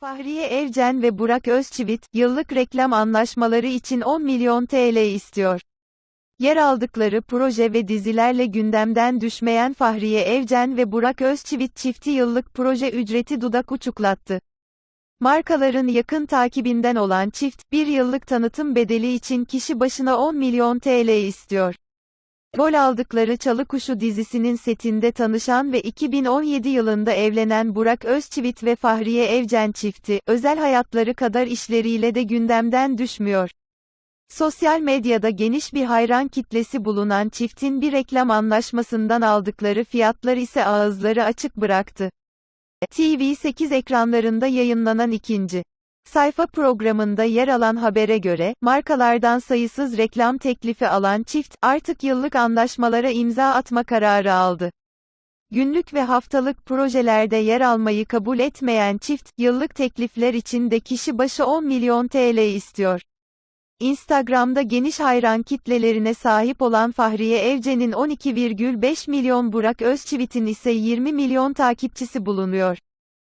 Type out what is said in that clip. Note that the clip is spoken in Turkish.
Fahriye Evcen ve Burak Özçivit, yıllık reklam anlaşmaları için 10 milyon TL istiyor. Yer aldıkları proje ve dizilerle gündemden düşmeyen Fahriye Evcen ve Burak Özçivit çifti yıllık proje ücreti dudak uçuklattı. Markaların yakın takibinden olan çift, bir yıllık tanıtım bedeli için kişi başına 10 milyon TL istiyor. Rol aldıkları Çalı Kuşu dizisinin setinde tanışan ve 2017 yılında evlenen Burak Özçivit ve Fahriye Evcen çifti, özel hayatları kadar işleriyle de gündemden düşmüyor. Sosyal medyada geniş bir hayran kitlesi bulunan çiftin bir reklam anlaşmasından aldıkları fiyatlar ise ağızları açık bıraktı. TV8 ekranlarında yayınlanan ikinci sayfa programında yer alan habere göre, markalardan sayısız reklam teklifi alan çift, artık yıllık anlaşmalara imza atma kararı aldı. Günlük ve haftalık projelerde yer almayı kabul etmeyen çift, yıllık teklifler için de kişi başı 10 milyon TL istiyor. Instagram'da geniş hayran kitlelerine sahip olan Fahriye Evcen'in 12,5 milyon Burak Özçivit'in ise 20 milyon takipçisi bulunuyor.